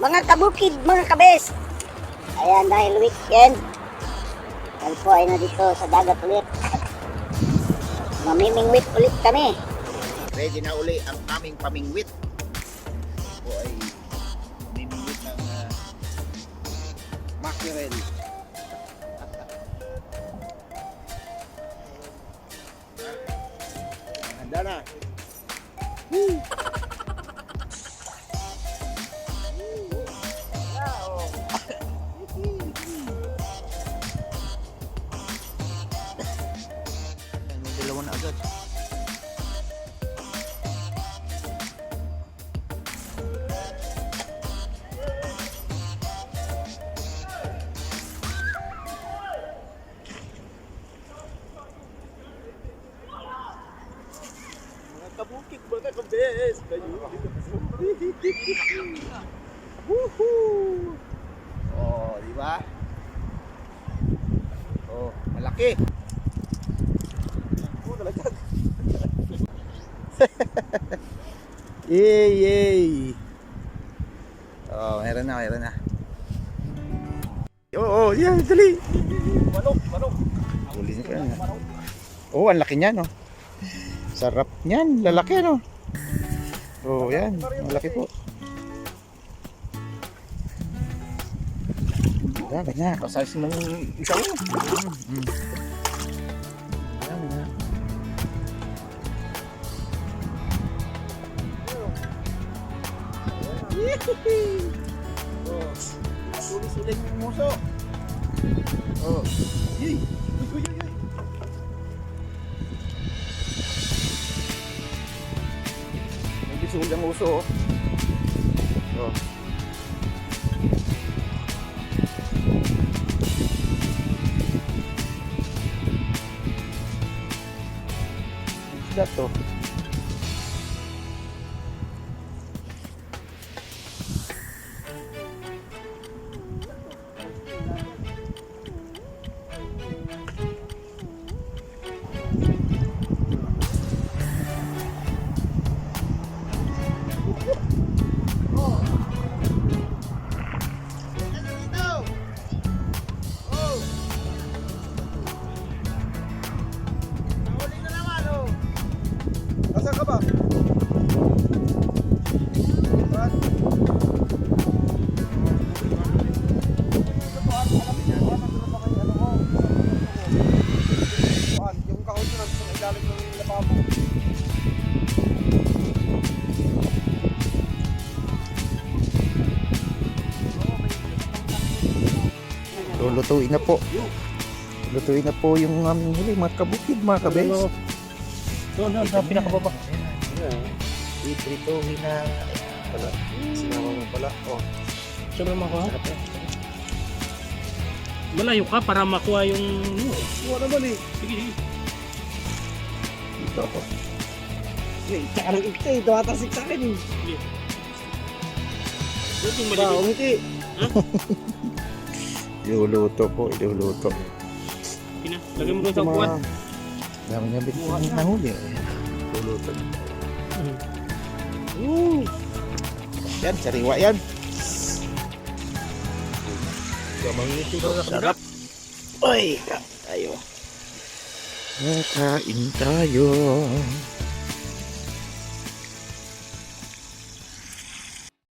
Mga kabukid, mga kabes. Ayan, dahil weekend. Dahil po ay na dito sa dagat ulit. Mamimingwit ulit kami. Ready na uli ang aming pamingwit. Ako ay mimingwit ng uh, mackerel. Handa na. May Kabukit, mga kabes. Kayo. Woohoo! Oh, di ba? Oh, malaki. Oh, nalagdag. yay, yay. Oh, meron na, meron na. Oo, oh, yeah, dali. Manok, manok. Huli niya. Oh, ang laki niya, no? Sarap niyan, lalaki, no? Oh, yan, malaki po. Yan, ganyan. Kasize ng isang Mm. Yan, yan. Oh, sulit-sulit yung muso. Oh, yay. Bisul ang uso, oh. Oh. Isda to. Lababo. Lulutuin na po. Lutuin na po yung aming huli, mga kabukid, mga kabes. Doon, doon, sa pinakababa. Iprituhin na pala. Sinama mo pala. Oh, Siyempre makuha. sarap yan. Malayo ka para makuha yung... Wala naman eh. Sige, sige. Ito ako. Wait, tsaka ng ikta eh. Tumatasik sa akin eh. Doon yung Ba, maliliit. umiti. Iluluto po, iluluto. Pina, lagay mo doon sa upuan. Dami niya bit ng nahuli. Luluto. Mm. Yan, sariwa yan. Gamang nito sa Sarap. Uy, kain tayo. Kain tayo.